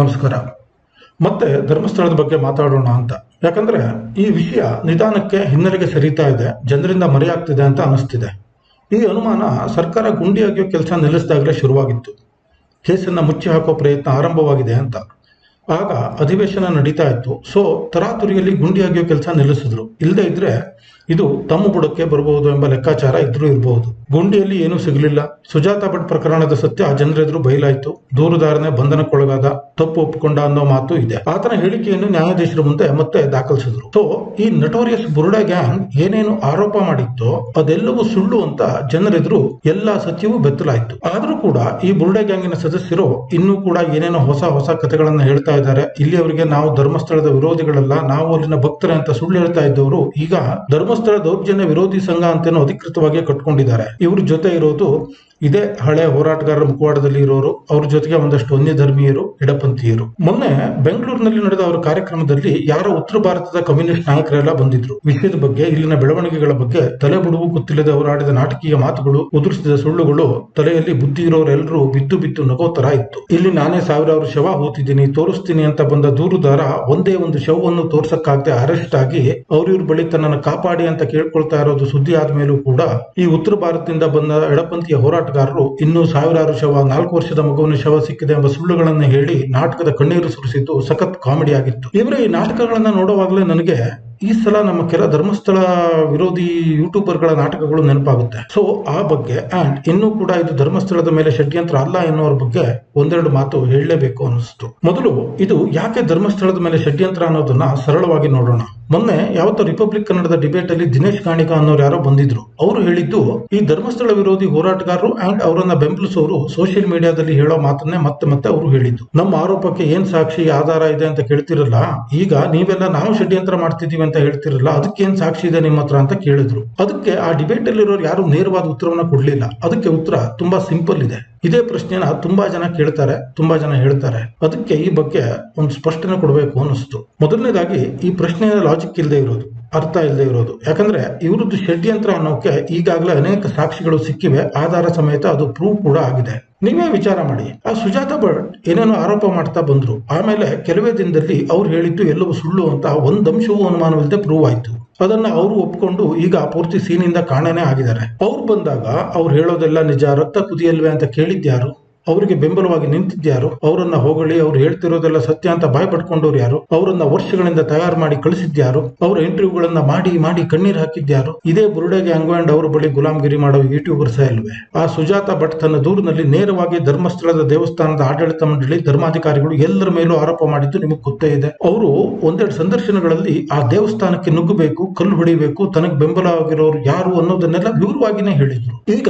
ನಮಸ್ಕಾರ. ಮತ್ತೆ ಧರ್ಮಸ್ಥಳದ ಬಗ್ಗೆ ಮಾತಾಡೋಣ ಅಂತ. ಯಾಕಂದ್ರೆ ಈ ವಿಷಯ ನಿಧಾನಕ್ಕೆ ಹಿನ್ನೆಲೆಗೆ ಸರಿತಾ ಇದೆ, ಜನರಿಂದ ಮರೆಯಾಗ್ತಿದೆ ಅಂತ ಅನಿಸ್ತಿದೆ ಈ ಅನುಮಾನ ಸರ್ಕಾರ ಗುಂಡಿ ಅಗಿಯೋ ಕೆಲಸ ನಿಲ್ಲಿಸಿದಾಗಲೇ ಶುರುವಾಗಿತ್ತು. ಕೇಸನ್ನ ಮುಚ್ಚಿ ಹಾಕೋ ಪ್ರಯತ್ನ ಆರಂಭವಾಗಿದೆ ಅಂತ. ಆಗ ಅಧಿವೇಶನ ನಡೀತಾ ಇತ್ತು. ಸೊ ತರಾತುರಿಯಲ್ಲಿ ಗುಂಡಿ ಅಗಿಯೋ ಕೆಲಸ ನಿಲ್ಲಿಸಿದ್ರು. ಇಲ್ಲದೆ ಇದ್ರೆ ಇದು ತಮ್ಮ ಬುಡಕ್ಕೆ ಬರಬಹುದು ಎಂಬ ಲೆಕ್ಕಾಚಾರ ಇದ್ರೂ ಇರಬಹುದು. ಗುಂಡಿಯಲ್ಲಿ ಏನೂ ಸಿಗಲಿಲ್ಲ. ಸುಜಾತ ಭಟ್ ಪ್ರಕರಣದ ಸತ್ಯ ಆ ಜನರೆದುರು ಬಯಲಾಯಿತು. ದೂರುದಾರನೇ ಬಂಧನಕ್ಕೊಳಗಾದ, ತಪ್ಪು ಒಪ್ಪಿಕೊಂಡ ಅನ್ನೋ ಮಾತು ಇದೆ. ಆತನ ಹೇಳಿಕೆಯನ್ನು ನ್ಯಾಯಾಧೀಶರ ಮುಂದೆ ಮತ್ತೆ ದಾಖಲಿಸಿದ್ರು. ಸೊ ಈ ನಟೋರಿಯಸ್ ಬುರುಡಾ ಗ್ಯಾಂಗ್ ಏನೇನು ಆರೋಪ ಮಾಡಿತ್ತೋ ಅದೆಲ್ಲವೂ ಸುಳ್ಳು ಅಂತ ಜನರೆದುರು ಎಲ್ಲಾ ಸತ್ಯವೂ ಬೆತ್ತಲಾಯಿತು. ಆದ್ರೂ ಕೂಡ ಈ ಬುರುಡಾ ಗ್ಯಾಂಗಿನ ಸದಸ್ಯರು ಇನ್ನೂ ಕೂಡ ಏನೇನೋ ಹೊಸ ಹೊಸ ಕಥೆಗಳನ್ನ ಹೇಳ್ತಾ ಇದ್ದಾರೆ. ಇಲ್ಲಿ ಅವರಿಗೆ ನಾವು ಧರ್ಮಸ್ಥಳದ ವಿರೋಧಿಗಳಲ್ಲ, ನಾವು ಅಲ್ಲಿನ ಭಕ್ತರೇ ಅಂತ ಸುಳ್ಳು ಹೇಳ್ತಾ ಇದ್ದವರು ಈಗ ಧರ್ಮಸ್ಥಳ ದೌರ್ಜನ್ಯ ವಿರೋಧಿ ಸಂಘ ಅಂತೇನೋ ಅಧಿಕೃತವಾಗಿ ಕಟ್ಕೊಂಡಿದ್ದಾರೆ. ಇವ್ರ ಜೊತೆ ಇರೋದು ಇದೇ ಹಳೆ ಹೋರಾಟಗಾರರ ಮುಖವಾಡದಲ್ಲಿ ಇರೋರು, ಅವ್ರ ಜೊತೆಗೆ ಒಂದಷ್ಟು ಅನ್ಯ ಧರ್ಮೀಯರು, ಎಡಪಂಥೀಯರು. ಮೊನ್ನೆ ಬೆಂಗಳೂರಿನಲ್ಲಿ ನಡೆದ ಅವರ ಕಾರ್ಯಕ್ರಮದಲ್ಲಿ ಯಾರೋ ಉತ್ತರ ಭಾರತದ ಕಮ್ಯುನಿಸ್ಟ್ ನಾಯಕರೆಲ್ಲ ಬಂದಿದ್ರು. ವಿಷಯದ ಬಗ್ಗೆ, ಇಲ್ಲಿನ ಬೆಳವಣಿಗೆಗಳ ಬಗ್ಗೆ ತಲೆ ಬುಡುವು ಗೊತ್ತಿಲ್ಲದೆ ಅವರಾಡಿದ ನಾಟಕೀಯ ಮಾತುಗಳು, ಉದುರಿಸಿದ ಸುಳ್ಳುಗಳು, ತಲೆಯಲ್ಲಿ ಬುದ್ಧಿ ಇರೋರೆಲ್ಲರೂ ಬಿದ್ದು ಬಿದ್ದು ನಗೋ ತರ ಇತ್ತು. ಇಲ್ಲಿ ನಾನೇ ಸಾವಿರಾರು ಶವ ಹೋತಿದ್ದೀನಿ, ತೋರಿಸ್ತೀನಿ ಅಂತ ಬಂದ ದೂರುದಾರ ಒಂದೇ ಒಂದು ಶವವನ್ನು ತೋರ್ಸಕ್ಕಾಗದೆ ಅರೆಸ್ಟ್ ಆಗಿ ಅವ್ರಿವ್ರ ಬಳಿ ತನ್ನನ್ನು ಕಾಪಾಡಿ ಅಂತ ಕೇಳ್ಕೊಳ್ತಾ ಇರೋದು ಸುದ್ದಿ ಆದ್ಮೇಲೂ ಕೂಡ ಈ ಉತ್ತರ ಭಾರತದಿಂದ ಬಂದ ಎಡಪಂಥೀಯ ಹೋರಾಟಗಾರರು ಇನ್ನೂ ಸಾವಿರಾರು ಶವ, ನಾಲ್ಕು ವರ್ಷದ ಮಗುವಿನ ಶವ ಸಿಕ್ಕಿದೆ ಎಂಬ ಸುಳ್ಳುಗಳನ್ನು ಹೇಳಿ ನಾಟಕದ ಕಣ್ಣೀರು ಸುರಿಸಿದ್ದು ಸಖತ್ ಕಾಮಿಡಿ ಆಗಿತ್ತು. ಇವರು, ಈ ನಾಟಕಗಳನ್ನ ನೋಡುವಾಗಲೇ ನನಗೆ ಈ ಸಲ ನಮ್ಮ ಕೆಲ ಧರ್ಮಸ್ಥಳ ವಿರೋಧಿ ಯೂಟ್ಯೂಬರ್ಗಳ ನಾಟಕಗಳು ನೆನಪಾಗುತ್ತೆ. ಸೊ ಆ ಬಗ್ಗೆ ಅಂಡ್ ಇನ್ನೂ ಕೂಡ ಇದು ಧರ್ಮಸ್ಥಳದ ಮೇಲೆ ಷಡ್ಯಂತ್ರ ಅಲ್ಲ ಎನ್ನುವರ ಬಗ್ಗೆ ಒಂದೆರಡು ಮಾತು ಹೇಳಲೇಬೇಕು ಅನಿಸ್ತು ಮೊದಲು, ಇದು ಯಾಕೆ ಧರ್ಮಸ್ಥಳದ ಮೇಲೆ ಷಡ್ಯಂತ್ರ ಅನ್ನೋದನ್ನ ಸರಳವಾಗಿ ನೋಡೋಣ. ಮೊನ್ನೆ ಯಾವತ್ತೋ ರಿಪಬ್ಲಿಕ್ ಕನ್ನಡದ ಡಿಬೇಟ್ ಅಲ್ಲಿ ದಿನೇಶ್ ಕಾಣಿಕ ಅನ್ನೋರು ಯಾರೋ ಬಂದಿದ್ರು. ಅವರು ಹೇಳಿದ್ದು, ಈ ಧರ್ಮಸ್ಥಳ ವಿರೋಧಿ ಹೋರಾಟಗಾರರು ಅಂಡ್ ಅವರನ್ನ ಬೆಂಬಲಿಸೋರು ಸೋಷಿಯಲ್ ಮೀಡಿಯಾದಲ್ಲಿ ಹೇಳೋ ಮಾತನ್ನೇ ಮತ್ತೆ ಮತ್ತೆ ಅವರು ಹೇಳಿದ್ದು. ನಮ್ಮ ಆರೋಪಕ್ಕೆ ಏನ್ ಸಾಕ್ಷಿ, ಆಧಾರ ಇದೆ ಅಂತ ಕೇಳ್ತಿರಲ್ಲ? ಈಗ ನೀವೆಲ್ಲ ನಾವು ಷಡ್ಯಂತ್ರ ಮಾಡ್ತಿದೀವಿ ಅಂತ ಹೇಳ್ತಿರಲ್ಲ, ಅದಕ್ಕೆ ಏನ್ ಸಾಕ್ಷಿ ಇದೆ ನಿಮ್ಮ ಹತ್ರ ಅಂತ ಕೇಳಿದ್ರು. ಅದಕ್ಕೆ ಆ ಡಿಬೇಟ್ ಅಲ್ಲಿರೋರು ಯಾರು ನೇರವಾದ ಉತ್ತರವನ್ನ ಕೊಡ್ಲಿಲ್ಲ. ಅದಕ್ಕೆ ಉತ್ತರ ತುಂಬಾ ಸಿಂಪಲ್ ಇದೆ. ಇದೇ ಪ್ರಶ್ನೆನ ತುಂಬಾ ಜನ ಕೇಳ್ತಾರೆ, ತುಂಬಾ ಜನ ಹೇಳ್ತಾರೆ. ಅದಕ್ಕೆ ಈ ಬಗ್ಗೆ ಒಂದು ಸ್ಪಷ್ಟನೆ ಕೊಡಬೇಕು ಅನ್ನಿಸ್ತು. ಮೊದಲನೇದಾಗಿ, ಈ ಪ್ರಶ್ನೆಯ ಲಾಜಿಕ್ ಇಲ್ಲದೆ ಇರೋದು, ಅರ್ಥ ಇಲ್ಲದೆ ಇರೋದು. ಯಾಕಂದ್ರೆ, ಇವರದ್ದು ಷಡ್ಯಂತ್ರ ಅನ್ನೋಕೆ ಈಗಾಗಲೇ ಅನೇಕ ಸಾಕ್ಷಿಗಳು ಸಿಕ್ಕಿವೆ, ಆಧಾರ ಸಮೇತ ಅದು ಪ್ರೂವ್ ಕೂಡ ಆಗಿದೆ. ನೀವೇ ವಿಚಾರ ಮಾಡಿ. ಆ ಸುಜಾತ ಭಟ್ ಏನೇನೋ ಆರೋಪ ಮಾಡ್ತಾ ಬಂದ್ರು. ಆಮೇಲೆ ಕೆಲವೇ ದಿನದಲ್ಲಿ ಅವ್ರು ಹೇಳಿದ್ದು ಎಲ್ಲವೂ ಸುಳ್ಳು ಅಂತ ಒಂದಂಶವೂ ಅನುಮಾನವಿಲ್ಲದೆ ಪ್ರೂವ್ ಆಯ್ತು. ಅದನ್ನ ಅವರು ಒಪ್ಕೊಂಡು ಈಗ ಪೂರ್ತಿ ಸೀನಿಂದ ಕಾಣನೇ ಆಗಿದ್ದಾರೆ. ಅವ್ರು ಬಂದಾಗ ಅವ್ರು ಹೇಳೋದೆಲ್ಲ ನಿಜ, ರಕ್ತ ಕುದಿಯಲ್ವೇ ಅಂತ ಕೇಳಿದ್ಯಾರು ಅವರಿಗೆ ಬೆಂಬಲವಾಗಿ ನಿಂತಿದ್ಯಾರು ಅವರನ್ನ ಹೋಗಲಿ, ಅವ್ರು ಹೇಳ್ತಿರೋದೆಲ್ಲ ಸತ್ಯ ಅಂತ ಭಯ ಪಡ್ಕೊಂಡವ್ರು ಯಾರು? ಅವರನ್ನ ವರ್ಷಗಳಿಂದ ತಯಾರು ಮಾಡಿ ಕಳಿಸಿದ್ಯಾರು ಅವರ ಇಂಟರ್ವ್ಯೂಗಳನ್ನ ಮಾಡಿ ಮಾಡಿ ಕಣ್ಣೀರ್ ಹಾಕಿದ್ಯಾರು ಇದೇ ಬುರುಡೆಗೆ ಅಂಗ್ವಾಂಡ್ ಅವರ ಬಳಿ ಗುಲಾಮಗಿರಿ ಮಾಡುವ ಯೂಟ್ಯೂಬರ್ ಸಹ ಇಲ್ವೇ? ಆ ಸುಜಾತ ಭಟ್ ತನ್ನ ದೂರಿನಲ್ಲಿ ನೇರವಾಗಿ ಧರ್ಮಸ್ಥಳದ ದೇವಸ್ಥಾನದ ಆಡಳಿತ ಮಂಡಳಿ ಧರ್ಮಾಧಿಕಾರಿಗಳು ಎಲ್ಲರ ಮೇಲೂ ಆರೋಪ ಮಾಡಿದ್ದು ನಿಮಗೆ ಗೊತ್ತೇ ಇದೆ. ಅವರು ಒಂದೆರಡು ಸಂದರ್ಶನಗಳಲ್ಲಿ ಆ ದೇವಸ್ಥಾನಕ್ಕೆ ನುಗ್ಗಬೇಕು, ಕಲ್ಲು ಹೊಡಿಬೇಕು, ತನಗೆ ಬೆಂಬಲವಾಗಿರೋರು ಯಾರು ಅನ್ನೋದನ್ನೆಲ್ಲ ವಿವರವಾಗಿನೇ ಹೇಳಿದ್ರು. ಈಗ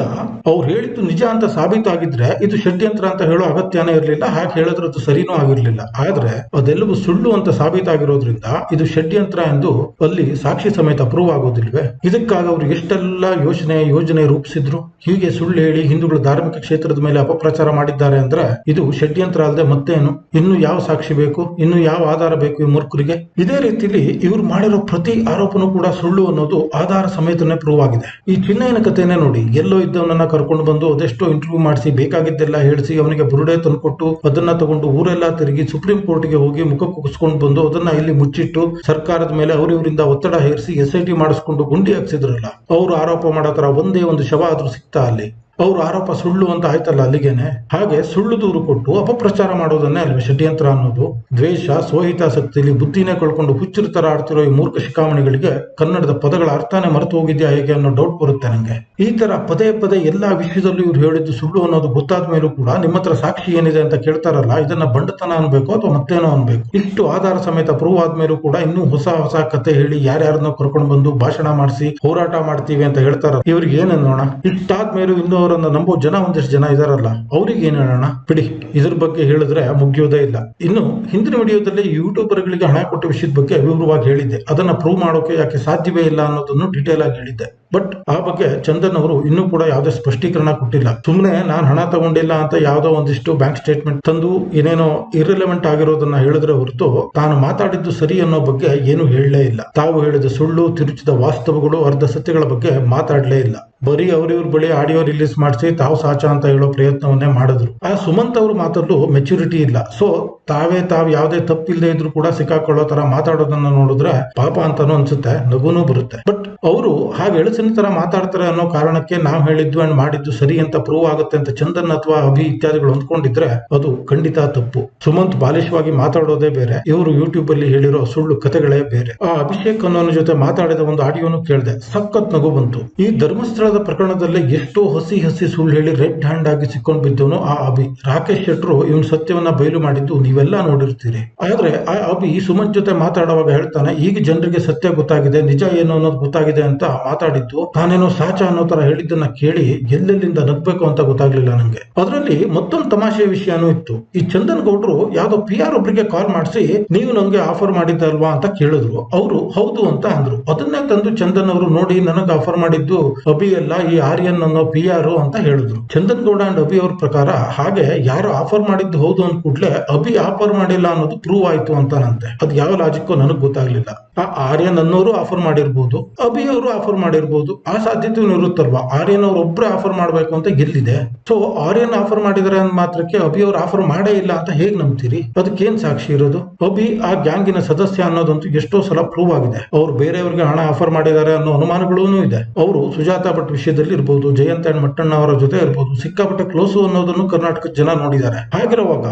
ಅವ್ರು ಹೇಳಿದ್ದು ನಿಜ ಅಂತ ಸಾಬೀತಾಗಿದ್ರೆ ಇದು ಷಡ್ಯಂತ್ರ ಅಂತ ಹೇಳೋ ಅಗತ್ಯನೇ ಇರಲಿಲ್ಲ. ಹಾಗೆ ಹೇಳಿದ್ರೆ ಅದು ಸರಿನೂ ಆಗಿರ್ಲಿಲ್ಲ. ಆದ್ರೆ ಅದೆಲ್ಲವೂ ಸುಳ್ಳು ಅಂತ ಸಾಬೀತಾಗಿರೋದ್ರಿಂದ ಇದು ಷಡ್ಯಂತ್ರ ಎಂದು ಅಲ್ಲಿ ಸಾಕ್ಷಿ ಸಮೇತ ಅಪ್ರೂವ್ ಆಗೋದಿಲ್ವೇ? ಇದಕ್ಕಾಗಿ ಅವರು ಎಷ್ಟೆಲ್ಲ ಯೋಚನೆ, ಯೋಜನೆ ರೂಪಿಸಿದ್ರು? ಹೀಗೆ ಸುಳ್ಳು ಹೇಳಿ ಹಿಂದೂಗಳು ಧಾರ್ಮಿಕ ಕ್ಷೇತ್ರದ ಮೇಲೆ ಅಪಪ್ರಚಾರ ಮಾಡಿದ್ದಾರೆ ಅಂದ್ರೆ ಇದು ಷಡ್ಯಂತ್ರ ಅಲ್ಲದೆ ಮತ್ತೇನು? ಇನ್ನು ಯಾವ ಸಾಕ್ಷಿ ಬೇಕು? ಇನ್ನು ಯಾವ ಆಧಾರ ಬೇಕು ಈ ಮೂರ್ಖರಿಗೆ? ಇದೇ ರೀತಿಲಿ ಇವ್ರು ಮಾಡಿರೋ ಪ್ರತಿ ಆರೋಪನೂ ಕೂಡ ಸುಳ್ಳು ಅನ್ನೋದು ಆಧಾರ ಸಮೇತನೇ ಪ್ರೂವ್ ಆಗಿದೆ. ಈ ಚಿನ್ನಯನ ಕಥೆನೇ ನೋಡಿ, ಎಲ್ಲೋ ಇದ್ದವನನ್ನ ಕರ್ಕೊಂಡು ಬಂದು ಅದೆಷ್ಟೋ ಇಂಟರ್ವ್ಯೂ ಮಾಡಿಸಿ ಬೇಕಾಗಿದ್ದೆಲ್ಲ ಹೇಳಿಸಿ ಅವನಿಗೆ ಬುರುಡೆ ತಂದುಕೊಟ್ಟು ಅದನ್ನ ತಗೊಂಡು ಊರೆಲ್ಲ ತಿರುಗಿ ಸುಪ್ರೀಂ ಕೋರ್ಟ್ಗೆ ಹೋಗಿ ಮುಖ ಕುಗಿಸ್ಕೊಂಡು ಬಂದು ಅದನ್ನ ಇಲ್ಲಿ ಮುಚ್ಚಿಟ್ಟು ಸರ್ಕಾರದ ಮೇಲೆ ಅವರಿವರಿಂದ ಒತ್ತಡ ಹೇರಿಸಿ ಎಸ್ ಐ ಟಿ ಮಾಡಿಸ್ಕೊಂಡು ಗುಂಡಿ ಹಾಕ್ಸಿದ್ರಲ್ಲ, ಅವರು ಆರೋಪ ಮಾಡೋ ತರ ಒಂದೇ ಒಂದು ಶವ ಆದ್ರೂ ಸಿಗ್ತಾ ಅಲ್ಲಿ. ಅವ್ರ ಆರೋಪ ಸುಳ್ಳು ಅಂತ ಆಯ್ತಲ್ಲ ಅಲ್ಲಿಗೆನೆ? ಹಾಗೆ ಸುಳ್ಳು ದೂರು ಕೊಟ್ಟು ಅಪಪ್ರಚಾರ ಮಾಡೋದನ್ನೇ ಅಲ್ವೇ ಷಡ್ಯಂತ್ರ ಅನ್ನೋದು? ದ್ವೇಷ ಸ್ವಹಿತಾಸಕ್ತಿಯಲ್ಲಿ ಬುದ್ಧಿನೇ ಕಳ್ಕೊಂಡು ಹುಚ್ಚರ ತರ ಆಡ್ತಿರೋ ಈ ಮೂರ್ಖ ಶಿಖಾಮಣಿಗಳಿಗೆ ಕನ್ನಡದ ಪದಗಳ ಅರ್ಥನೇ ಮರೆತು ಹೋಗಿದ್ಯಾ ಹೇಗೆ ಅನ್ನೋ ಡೌಟ್ ಬರುತ್ತೆ ನಂಗೆ. ಈ ತರ ಪದೇ ಪದೇ ಎಲ್ಲಾ ವಿಷಯದಲ್ಲೂ ಇವ್ರು ಹೇಳಿದ್ದು ಸುಳ್ಳು ಅನ್ನೋದು ಗೊತ್ತಾದ ಮೇಲೂ ಕೂಡ ನಿಮ್ಮ ಹತ್ರ ಸಾಕ್ಷಿ ಏನಿದೆ ಅಂತ ಕೇಳ್ತಾರಲ್ಲ, ಇದನ್ನ ಬಂಡತನ ಅನ್ಬೇಕು ಅಥವಾ ಮತ್ತೇನೋ ಅನ್ಬೇಕು? ಇಷ್ಟು ಆಧಾರ ಸಮೇತ ಪ್ರೂವ್ ಆದ್ಮೇಲೂ ಕೂಡ ಇನ್ನೂ ಹೊಸ ಹೊಸ ಕತೆ ಹೇಳಿ ಯಾರ್ಯಾರನ್ನೋ ಕರ್ಕೊಂಡು ಬಂದು ಭಾಷಣ ಮಾಡಿಸಿ ಹೋರಾಟ ಮಾಡ್ತೀವಿ ಅಂತ ಹೇಳ್ತಾರ. ಇವ್ರಿಗೆ ಏನ್ ಅನ್ನೋಣ? ಇಷ್ಟಾದ್ಮೇಲೂ ಇನ್ನೂ ಅವರನ್ನ ನಂಬೋ ಜನ ಒಂದಿಷ್ಟು ಜನ ಇದಾರಲ್ಲ, ಅವ್ರಿಗೆ ಏನ್ ಹೇಳೋಣ? ಬಿಡಿ. ಇದ್ರ ಬಗ್ಗೆ ಹೇಳಿದ್ರೆ ಮುಗಿಯೋದೇ ಇಲ್ಲ. ಇನ್ನು ಹಿಂದಿನ ವಿಡಿಯೋದಲ್ಲಿ ಯೂಟ್ಯೂಬರ್ಗಳಿಗೆ ಹಣ ಕೊಟ್ಟ ವಿಷಯದ ಬಗ್ಗೆ ವಿವರವಾಗಿ ಹೇಳಿದ್ದೆ. ಅದನ್ನ ಪ್ರೂವ್ ಮಾಡೋಕೆ ಯಾಕೆ ಸಾಧ್ಯವೇ ಇಲ್ಲ ಅನ್ನೋದನ್ನು ಡೀಟೇಲ್ ಆಗಿ ಹೇಳಿದ್ದೆ. ಬಟ್ ಆ ಬಗ್ಗೆ ಚಂದನ್ ಅವರು ಇನ್ನೂ ಕೂಡ ಯಾವುದೇ ಸ್ಪಷ್ಟೀಕರಣ ಕೊಟ್ಟಿಲ್ಲ. ಸುಮ್ಮನೆ ನಾನು ಹಣ ತಗೊಂಡಿಲ್ಲ ಅಂತ ಯಾವುದೋ ಒಂದಿಷ್ಟು ಬ್ಯಾಂಕ್ ಸ್ಟೇಟ್ಮೆಂಟ್ ತಂದು ಏನೇನೋ ಇರ್ರಿಲೆವೆಂಟ್ ಆಗಿರೋದನ್ನ ಹೇಳಿದ್ರೆ ಹೊರತು ತಾನು ಮಾತಾಡಿದ್ದು ಸರಿ ಅನ್ನೋ ಬಗ್ಗೆ ಏನು ಹೇಳಲೇ ಇಲ್ಲ. ತಾವು ಹೇಳಿದ ಸುಳ್ಳು, ತಿರುಚಿದ ವಾಸ್ತವಗಳು, ಅರ್ಧ ಸತ್ಯಗಳ ಬಗ್ಗೆ ಮಾತಾಡಲೇ ಇಲ್ಲ. ಬರೀ ಅವರಿವ್ರ ಬಳಿ ಆಡಿಯೋ ರಿಲೀಸ್ ಮಾಡಿಸಿ ತಾವು ಸಾಚ ಅಂತ ಹೇಳೋ ಪ್ರಯತ್ನವನ್ನೇ ಮಾಡಿದ್ರು. ಆ ಸುಮಂತ್ ಅವರು ಮಾತಾಡಲು ಮೆಚುರಿಟಿ ಇಲ್ಲ. ಸೊ ತಾವೇ ತಾವು ಯಾವುದೇ ತಪ್ಪಿಲ್ಲದೆ ಇದ್ರು ಕೂಡ ಸಿಕ್ಕಾಕೊಳ್ಳೋ ತರ ಮಾತಾಡೋದನ್ನ ನೋಡಿದ್ರೆ ಪಾಪ ಅಂತಾನು ಅನ್ಸುತ್ತೆ, ನಗುನೂ ಬರುತ್ತೆ. ಬಟ್ ಅವರು ಹಾಗೆ ಎಳಸಿನ ತರ ಮಾತಾಡ್ತಾರೆ ಅನ್ನೋ ಕಾರಣಕ್ಕೆ ನಾವು ಹೇಳಿದ್ದು ಅಂಡ್ ಮಾಡಿದ್ದು ಸರಿ ಅಂತ ಪ್ರೂವ್ ಆಗುತ್ತೆ ಅಂತ ಚಂದನ್ ಅಥವಾ ಅಭಿ ಇತ್ಯಾದಿಗಳು ಅಂದ್ಕೊಂಡಿದ್ರೆ ಅದು ಖಂಡಿತ ತಪ್ಪು. ಸುಮಂತ್ ಬಾಲಿಶವಾಗಿ ಮಾತಾಡೋದೇ ಬೇರೆ, ಇವರು ಯೂಟ್ಯೂಬ್ ಅಲ್ಲಿ ಹೇಳಿರೋ ಸುಳ್ಳು ಕಥೆಗಳೇ ಬೇರೆ. ಆ ಅಭಿಷೇಕ್ ಅನ್ನೋನ ಜೊತೆ ಮಾತಾಡಿದ ಒಂದು ಆಡಿಯೋನು ಕೇಳಿದೆ, ಸಖತ್ ನಗು ಬಂತು. ಈ ಧರ್ಮಸ್ಥಳದ ಪ್ರಕರಣದಲ್ಲಿ ಎಷ್ಟೋ ಹಸಿ ಹಸಿ ಸುಳ್ಳು ಹೇಳಿ ರೆಡ್ ಹ್ಯಾಂಡ್ ಆಗಿ ಸಿಕ್ಕೊಂಡು ಬಿದ್ದವನು ಆ ಅಭಿ. ರಾಕೇಶ್ ಶೆಟ್ರು ಇವನ್ ಸತ್ಯವನ್ನ ಬಯಲು ಮಾಡಿದ್ದು ನೀವೆಲ್ಲ ನೋಡಿರ್ತೀರಿ. ಆದ್ರೆ ಆ ಅಭಿ ಸುಮಂತ್ ಜೊತೆ ಮಾತಾಡುವಾಗ ಹೇಳ್ತಾನೆ, ಈಗ ಜನರಿಗೆ ಸತ್ಯ ಗೊತ್ತಾಗಿದೆ, ನಿಜ ಏನು ಅನ್ನೋದು ಗೊತ್ತಾಗಿದೆ ಅಂತ ಮಾತಾಡಿದ್ದು. ನಾನೇನೋ ಸಾಚ ಅನ್ನೋ ತರ ಹೇಳಿದ್ದನ್ನ ಕೇಳಿ ಎಲ್ಲೆಲ್ಲಿಂದ ನಗ್ಬೇಕು ಅಂತ ಗೊತ್ತಾಗ್ಲಿಲ್ಲ ನಂಗೆ. ಅದರಲ್ಲಿ ಮತ್ತೊಂದು ತಮಾಷೆಯ ವಿಷಯನೂ ಇತ್ತು. ಈ ಚಂದನ್ ಗೌಡ್ರು ಯಾವ್ದೋ ಪಿ ಆರ್ ಒಬ್ರಿಗೆ ಕಾಲ್ ಮಾಡಿಸಿ, ನೀವು ನಂಗೆ ಆಫರ್ ಮಾಡಿದ್ದಲ್ವಾ? ಅಂತ ಕೇಳಿದ್ರು. ಅವರು, ಹೌದು ಅಂತ ಅಂದ್ರು. ಅದನ್ನೇ ತಂದು ಚಂದನ್ ಅವರು ನೋಡಿ ನನಗೆ ಆಫರ್ ಮಾಡಿದ್ದು ಅಭಿ ಅಲ್ಲ, ಈ ಆರ್ಯನ್ ಅನ್ನೋ ಪಿ ಆರ್ ಅಂತ ಹೇಳಿದ್ರು. ಚಂದನ್ ಗೌಡ ಅಂಡ್ ಅಭಿ ಅವ್ರ ಪ್ರಕಾರ ಹಾಗೆ ಯಾರು ಆಫರ್ ಮಾಡಿದ್ದು ಹೌದು ಅಂತ ಕೂಡ್ಲೆ ಅಭಿ ಆಫರ್ ಮಾಡಿಲ್ಲ ಅನ್ನೋದು ಪ್ರೂವ್ ಆಯ್ತು ಅಂತಾನಂತೆ. ಅದ್ ಯಾವ ಲಾಜಿಕ್ ನನಗೆ ಗೊತ್ತಾಗ್ಲಿಲ್ಲ. ಆ ಆರ್ಯನ್ ಅನ್ನೋರು ಆಫರ್ ಮಾಡಿರ್ಬೋದು, ಅಭಿ ಅವರು ಆಫರ್ ಮಾಡಿರ್ಬೋದು. ಆ ಸಾಧ್ಯತೆ ಇರುತ್ತಲ್ವಾ? ಆರ್ಯನ್ ಅವ್ರು ಒಬ್ರು ಆಫರ್ ಮಾಡ್ಬೇಕು ಅಂತ ಗೆಲ್ಲಿದೆ. ಸೊ ಆರ್ಯನ್ ಆಫರ್ ಮಾಡಿದರೆ ಅಂದ ಮಾತ್ರಕ್ಕೆ ಅಭಿ ಅವ್ರು ಆಫರ್ ಮಾಡೇ ಇಲ್ಲ ಅಂತ ಹೇಗ್ ನಂಬ್ತೀರಿ? ಅದಕ್ಕೇನ್ ಸಾಕ್ಷಿ ಇರೋದು? ಅಭಿ ಆ ಗ್ಯಾಂಗಿನ ಸದಸ್ಯ ಅನ್ನೋದಂತೂ ಎಷ್ಟೋ ಸಲ ಪ್ರೂವ್ ಆಗಿದೆ. ಅವ್ರು ಬೇರೆಯವ್ರಿಗೆ ಹಣ ಆಫರ್ ಮಾಡಿದ್ದಾರೆ ಅನ್ನೋ ಅನುಮಾನಗಳೂ ಇದೆ. ಅವರು ಸುಜಾತ ಭಟ್ ವಿಷಯದಲ್ಲಿ ಇರ್ಬೋದು, ಜಯಂತ್ ಅಂಡ್ ಮಟ್ಟಣ್ಣ ಅವರ ಜೊತೆ ಇರ್ಬೋದು, ಸಿಕ್ಕಾಪಟ್ಟೆ ಕ್ಲೋಸು ಅನ್ನೋದನ್ನು ಕರ್ನಾಟಕದ ಜನ ನೋಡಿದ್ದಾರೆ. ಹಾಗಿರುವಾಗ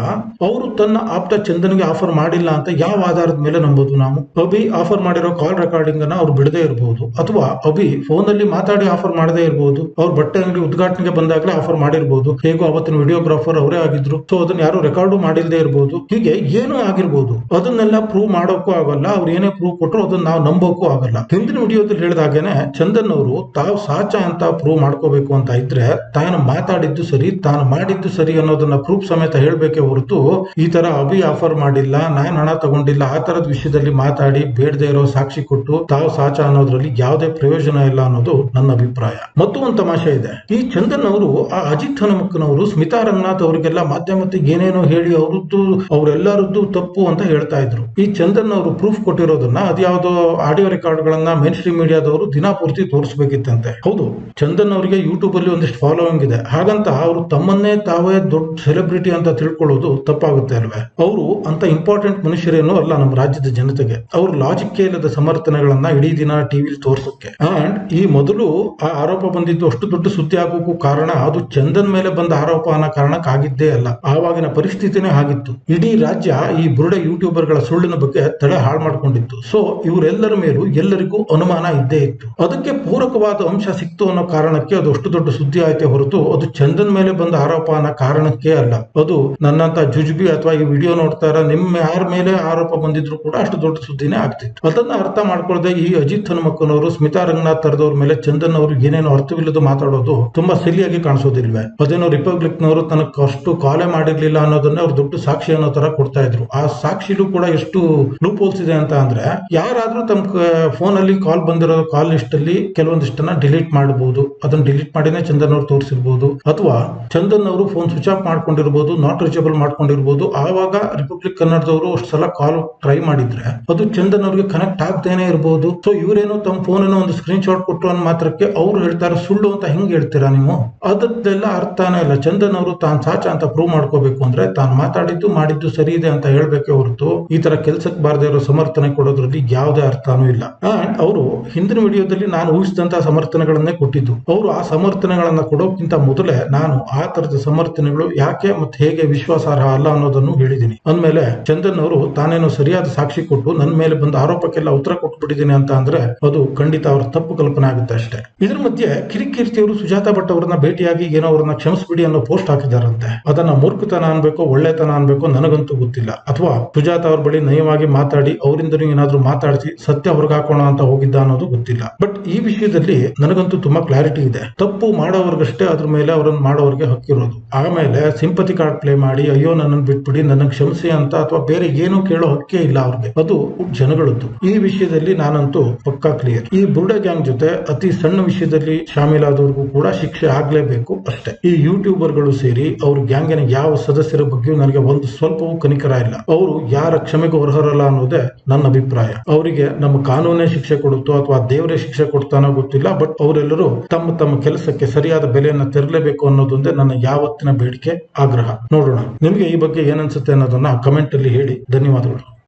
ಅವರು ತನ್ನ ಆಪ್ತ ಚಂದನ್ಗೆ ಆಫರ್ ಮಾಡಿಲ್ಲ ಅಂತ ಯಾವ ಆಧಾರದ ಮೇಲೆ ನಂಬೋದು ನಾವು? ಅಭಿ ಆಫರ್ ಮಾಡಿರೋ ಕಾಲ್ ರೆಕಾರ್ಡಿಂಗ್ ಅನ್ನ ಅವ್ರು ಬಿಡದೇ ಇರಬಹುದು ಅಥವಾ ಅಭಿ ಅಲ್ಲಿ ಮಾತಾಡಿ ಆಫರ್ ಮಾಡದೇ ಇರಬಹುದು ಅವ್ರ ಬಟ್ಟೆ ಅಂಗಡಿ ಉದ್ಘಾಟನೆಗೆ ಬಂದಾಗಲೇ ಆಫರ್ ಮಾಡಿರಬಹುದು ಹೇಗೋ ಅವತ್ತಿನ ವಿಡಿಯೋಗ್ರಾಫರ್ ಅವರೇ ಆಗಿದ್ರು, ಸೊ ಅದನ್ನ ಯಾರು ರೆಕಾರ್ಡ್ ಮಾಡಿಲ್ಲದೆ ಇರಬಹುದು ಹೀಗೆ ಏನು ಆಗಿರ್ಬೋದು, ಅದನ್ನೆಲ್ಲ ಪ್ರೂವ್ ಮಾಡೋಕ್ಕೂ ಆಗಲ್ಲ, ಅವ್ರು ಏನೇ ಪ್ರೂವ್ ಕೊಟ್ಟರು ಅದನ್ನ ನಾವು ನಂಬೋಕ್ಕೂ ಆಗಲ್ಲ. ಹಿಂದಿನ ವಿಡಿಯೋದಲ್ಲಿ ಹೇಳಿದಾಗೇನೆ ಚಂದನ್ ಅವರು, ತಾವು ಸಾಚ ಅಂತ ಪ್ರೂವ್ ಮಾಡ್ಕೋಬೇಕು ಅಂತ ಇದ್ರೆ, ತಾನು ಮಾತಾಡಿದ್ದು ಸರಿ, ತಾನು ಮಾಡಿದ್ದು ಸರಿ ಅನ್ನೋದನ್ನ ಪ್ರೂಫ್ ಸಮೇತ ಹೇಳಬೇಕೆ ಹೊರತು, ಈ ತರ ಅಭಿ ಆಫರ್ ಮಾಡಿಲ್ಲ, ನಾನ್ ಹಣ ತಗೊಂಡಿಲ್ಲ, ಆ ತರದ ವಿಷಯದಲ್ಲಿ ಮಾತಾಡಿ, ಬೇಡದೆ ಇರೋ ಸಾಕ್ಷಿ ಕೊಟ್ಟು ತಾವು ಸಾಚ ಅನ್ನೋದ್ರಲ್ಲಿ ಯಾವುದೇ ಪ್ರಯೋಜನ ಇಲ್ಲ ಅನ್ನೋದು ನನ್ನ ಅಭಿಪ್ರಾಯ. ಮತ್ತೊಂದು ತಮಾಷೆ ಇದೆ. ಈ ಚಂದನ್ ಅವರು, ಆ ಅಜಿತ್ ಹನುಮಕ್ಕನವರು, ಸ್ಮಿತಾ ರಂಗನಾಥ್ ಅವರಿಗೆಲ್ಲ ಮಾಧ್ಯಮಕ್ಕೆ ಏನೇನೋ ಹೇಳಿ ಅವರದ್ದು, ಅವರೆಲ್ಲರದ್ದು ತಪ್ಪು ಅಂತ ಹೇಳ್ತಾ ಇದ್ರು. ಈ ಚಂದನ್ ಅವರು ಪ್ರೂಫ್ ಕೊಟ್ಟಿರೋದನ್ನ ಅದ್ಯಾವುದೋ ಆಡಿಯೋ ರೆಕಾರ್ಡ್ ಗಳನ್ನ ಮೇನ್ ಸ್ಟ್ರೀಮ್ ಮೀಡಿಯಾದವರು ದಿನಾ ಪೂರ್ತಿ ತೋರಿಸಬೇಕಿತ್ತಂತೆ. ಹೌದು, ಚಂದನ್ ಅವರಿಗೆ ಯೂಟ್ಯೂಬ್ ಅಲ್ಲಿ ಒಂದಿಷ್ಟು ಫಾಲೋವಿಂಗ್ ಇದೆ. ಹಾಗಂತ ಅವರು ತಮ್ಮನ್ನೇ ತಾವೇ ದೊಡ್ಡ ಸೆಲೆಬ್ರಿಟಿ ಅಂತ ತಿಳ್ಕೊಳ್ಳೋದು ತಪ್ಪಾಗುತ್ತೆ ಅಲ್ವೇ? ಅವರು ಅಂತ ಇಂಪಾರ್ಟೆಂಟ್ ಮನುಷ್ಯರೇನು ಅಲ್ಲ ನಮ್ಮ ರಾಜ್ಯದ ಜನತೆಗೆ. ಅವ್ರ ಲಾಜಿಕ್ ಇಲ್ಲದ ಸಮರ್ಥನೆಗಳನ್ನ ಇಡೀ ದಿನ ಟಿವಿ ತೋರ್ಸಕ್ಕೆ. ಅಂಡ್ ಮೊದಲು ಆ ಆರೋಪ ಬಂದಿದ್ದು ಅಷ್ಟು ದೊಡ್ಡ ಸುದ್ದಿ ಆಗೋಕ್ಕೂ ಕಾರಣ ಅದು ಚಂದನ್ ಮೇಲೆ ಬಂದ ಆರೋಪ ಅನ್ನೋ ಕಾರಣಕ್ಕಾಗಿದ್ದೇ ಅಲ್ಲ. ಆವಾಗಿನ ಪರಿಸ್ಥಿತಿನೇ ಆಗಿತ್ತು. ಇಡೀ ರಾಜ್ಯ ಈ ಬುರುಡೆ ಯೂಟ್ಯೂಬರ್ಗಳ ಸುಳ್ಳಿನ ಬಗ್ಗೆ ತಡೆ ಹಾಳು ಮಾಡ್ಕೊಂಡಿತ್ತು. ಸೊ ಇವರೆಲ್ಲರ ಮೇಲೂ ಎಲ್ಲರಿಗೂ ಅನುಮಾನ ಇದ್ದೇ ಇತ್ತು. ಅದಕ್ಕೆ ಪೂರಕವಾದ ಅಂಶ ಸಿಕ್ತು ಅನ್ನೋ ಕಾರಣಕ್ಕೆ ಅದು ಅಷ್ಟು ದೊಡ್ಡ ಸುದ್ದಿ ಆಯ್ತೆ ಹೊರತು ಅದು ಚಂದನ್ ಮೇಲೆ ಬಂದ ಆರೋಪ ಅನ್ನೋ ಕಾರಣಕ್ಕೆ ಅಲ್ಲ. ಅದು ನನ್ನಂತ ಜುಜುಬಿ ಅಥವಾ ಈ ವಿಡಿಯೋ ನೋಡ್ತಾರ ನಿಮ್ಮ ಯಾರ ಮೇಲೆ ಆರೋಪ ಬಂದಿದ್ರು ಕೂಡ ಅಷ್ಟು ದೊಡ್ಡ ಸುದ್ದಿನೇ ಆಗ್ತಿತ್ತು. ಅದನ್ನ ಅರ್ಥ ಮಾಡ್ಕೊಳ್ಳದೆ ಈ ಅಜಿತ್ ಹನುಮಕ್ಕನವರು ಸ್ಮಿತಾ ರಂಗನಾಥ್ ಮೇಲೆ ಚಂದನ್ ಅವರು ಏನೇನು ಅರ್ಥವಿಲ್ಲದ ಮಾತಾಡೋದು ತುಂಬಾ ಸಿಲಿಯಾಗಿ ಕಾಣಿಸೋದಿಲ್ವೇ? ಅದೇನೋ ರಿಪಬ್ಲಿಕ್ ನವರು ತನಕ ಅಷ್ಟು ಕಾಲೇ ಮಾಡಿರ್ಲಿಲ್ಲ ಅನ್ನೋದನ್ನ ಅವ್ರು ದೊಡ್ಡ ಸಾಕ್ಷಿ ಅನ್ನೋ ತರ ಕೊಡ್ತಾ ಇದ್ರು. ಆ ಸಾಕ್ಷಿಲೂ ಕೂಡ ಎಷ್ಟು ಲೂಪ್ ಹೋಲ್ಸ್ ಇದೆ ಅಂತ ಅಂದ್ರೆ, ಯಾರಾದ್ರೂ ತಮ್ಮ ಫೋನ್ ಅಲ್ಲಿ ಕಾಲ್ ಬಂದಿರೋ ಕಾಲ್ ಲಿಸ್ಟ್ ಅಲ್ಲಿ ಕೆಲವೊಂದಿಷ್ಟನ್ನ ಡಿಲೀಟ್ ಮಾಡಬಹುದು ಅದನ್ನ ಡಿಲೀಟ್ ಮಾಡಿನೇ ಚಂದನ್ ಅವರು ತೋರಿಸಿರ್ಬಹುದು ಅಥವಾ ಚಂದನ್ ಅವರು ಫೋನ್ ಸ್ವಿಚ್ ಆಫ್ ಮಾಡ್ಕೊಂಡಿರ್ಬೋದು ನಾಟ್ ರೀಚಬಲ್ ಮಾಡ್ಕೊಂಡಿರ್ಬೋದು. ಆವಾಗ ರಿಪಬ್ಲಿಕ್ ಕನ್ನಡದವರು ಅಷ್ಟು ಸಲ ಕಾಲ್ ಟ್ರೈ ಮಾಡಿದ್ರೆ ಅದು ಚಂದನ್ ಅವ್ರಿಗೆ ಕನೆಕ್ಟ್ ಆಗ್ದೇನೆ ಇರಬಹುದು ಸೊ ಇವರೇನೋ ತಮ್ಮ ಫೋನ್ ಒಂದು ಸ್ಕ್ರೀನ್ ಶಾಟ್ ಅನ್ನೋ ಮಾತ್ರಕ್ಕೆ ಅವ್ರು ಹೇಳ್ತಾರೆ ಸುಳ್ಳು ಅಂತ ಹೆಂಗ್ ಹೇಳ್ತೀರಾ ನೀವು ಅದಕ್ಕೆಲ್ಲ ಅರ್ಥನೇ ಇಲ್ಲ ಚಂದನ್ ಅವರು ತಾನು ಸಾಚ ಅಂತ ಪ್ರೂವ್ ಮಾಡ್ಕೋಬೇಕು ಅಂದ್ರೆ ತಾನು ಮಾತಾಡಿದ್ದು ಮಾಡಿದ್ದು ಸರಿ ಇದೆ ಅಂತ ಹೇಳ್ಬೇಕೆ ಹೊರತು ಈ ತರ ಕೆಲ್ಸಕ್ಕೆ ಬಾರದೇ ಇರೋ ಸಮರ್ಥನೆ ಕೊಡೋದ್ರಲ್ಲಿ ಯಾವ್ದೇ ಅರ್ಥನೂ ಇಲ್ಲ ಅಂಡ್ ಅವರು ಹಿಂದಿನ ವಿಡಿಯೋದಲ್ಲಿ ನಾನು ಊಹಿಸಿದಂತ ಸಮರ್ಥನೆಗಳನ್ನೇ ಕೊಟ್ಟಿದ್ದು ಅವರು ಆ ಸಮರ್ಥನೆಗಳನ್ನ ಕೊಡೋಕ್ಕಿಂತ ಮೊದಲೇ ನಾನು ಆ ತರದ ಸಮರ್ಥನೆಗಳು ಯಾಕೆ ಮತ್ತೆ ಹೇಗೆ ವಿಶ್ವಾಸಾರ್ಹ ಅಲ್ಲ ಅನ್ನೋದನ್ನು ಹೇಳಿದ್ದೀನಿ ಅಂದ್ಮೇಲೆ ಚಂದನ್ ಅವರು ತಾನೇನೋ ಸರಿಯಾದ ಸಾಕ್ಷಿ ಕೊಟ್ಟು ನನ್ನ ಮೇಲೆ ಬಂದ ಆರೋಪಕ್ಕೆಲ್ಲ ಉತ್ತರ ಕೊಟ್ಬಿಟ್ಟಿದ್ದೀನಿ ಅಂತ ಅಂದ್ರೆ ಅದು ಖಂಡಿತ ಅವ್ರ ತಪ್ಪು ಕಲ್ಪನೆ ಆಗುತ್ತೆ ಅಷ್ಟೇ. ಇದ್ರ ಮಧ್ಯೆ ಕಿರಿಕೀರ್ತಿ ಅವರು ಸುಜಾತ ಭಟ್ ಅವರನ್ನ ಭೇಟಿಯಾಗಿ ಏನೋ ಅವ್ರನ್ನ ಕ್ಷಮಿಸ್ಬಿಡಿ ಅನ್ನೋ ಪೋಸ್ಟ್ ಹಾಕಿದಾರಂತೆ ಅದನ್ನ ಮೂರ್ಖತನ ಅನ್ಬೇಕು, ಒಳ್ಳೆತನ ಅನ್ಬೇಕು ನನಗಂತೂ ಗೊತ್ತಿಲ್ಲ. ಅಥವಾ ಸುಜಾತ ಅವ್ರ ಬಳಿ ನಯವಾಗಿ ಮಾತಾಡಿ ಅವರಿಂದ ಏನಾದ್ರೂ ಮಾತಾಡಿಸಿ ಸತ್ಯ ಹೊರಗಾಕೋಣ ಅಂತ ಹೋಗಿದ್ದ ಅನ್ನೋದು ಗೊತ್ತಿಲ್ಲ. ಬಟ್ ಈ ವಿಷಯದಲ್ಲಿ ನನಗಂತೂ ತುಂಬಾ ಕ್ಲಾರಿಟಿ ಇದೆ. ತಪ್ಪು ಮಾಡೋವರ್ಗಷ್ಟೇ ಅದ್ರ ಮೇಲೆ ಅವರನ್ನ ಮಾಡೋರ್ಗೆ ಹಕ್ಕಿರೋದು. ಆಮೇಲೆ ಸಿಂಪತಿ ಕಾರ್ಡ್ ಪ್ಲೇ ಮಾಡಿ, ಅಯ್ಯೋ ನನ್ನನ್ನು ಬಿಟ್ಬಿಡಿ ನನ್ನ ಕ್ಷಮಿಸಿ ಅಂತ ಅಥವಾ ಬೇರೆ ಏನೂ ಕೇಳೋ ಹಕ್ಕೇ ಇಲ್ಲ ಅವ್ರಿಗೆ. ಅದು ಜನಗಳದ್ದು. ಈ ವಿಷಯದಲ್ಲಿ ನಾನಂತೂ ಪಕ್ಕಾ ಕ್ಲಿಯರ್. ಈ ಬುರ್ಡೆ ಗ್ಯಾಂಗ್ ಜೊತೆ ಮತ್ತೆ ಅತಿ ಸಣ್ಣ ವಿಷಯದಲ್ಲಿ ಶಾಮೀಲಾದವ್ರಿಗೂ ಕೂಡ ಶಿಕ್ಷೆ ಆಗ್ಲೇಬೇಕು ಅಷ್ಟೇ. ಈ ಯೂಟ್ಯೂಬರ್ಗಳು ಸೇರಿ ಅವ್ರ ಗ್ಯಾಂಗಿನ ಯಾವ ಸದಸ್ಯರ ಬಗ್ಗೆಯೂ ನನಗೆ ಒಂದು ಸ್ವಲ್ಪವೂ ಕನಿಕರ ಇಲ್ಲ. ಅವರು ಯಾರ ಕ್ಷಮೆಗೂ ಅರ್ಹರಲ್ಲ ಅನ್ನೋದೇ ನನ್ನ ಅಭಿಪ್ರಾಯ. ಅವರಿಗೆ ನಮ್ಮ ಕಾನೂನೇ ಶಿಕ್ಷೆ ಕೊಡುತ್ತೋ ಅಥವಾ ದೇವರೇ ಶಿಕ್ಷೆ ಕೊಡ್ತಾನೋ ಗೊತ್ತಿಲ್ಲ, ಬಟ್ ಅವರೆಲ್ಲರೂ ತಮ್ಮ ತಮ್ಮ ಕೆಲಸಕ್ಕೆ ಸರಿಯಾದ ಬೆಲೆಯನ್ನ ತೆರಲೇಬೇಕು ಅನ್ನೋದೊಂದೇ ನನ್ನ ಯಾವತ್ತಿನ ಬೇಡಿಕೆ, ಆಗ್ರಹ. ನೋಡೋಣ. ನಿಮಗೆ ಈ ಬಗ್ಗೆ ಏನನ್ಸುತ್ತೆ ಅನ್ನೋದನ್ನ ಕಮೆಂಟ್ ಅಲ್ಲಿ ಹೇಳಿ. ಧನ್ಯವಾದಗಳು.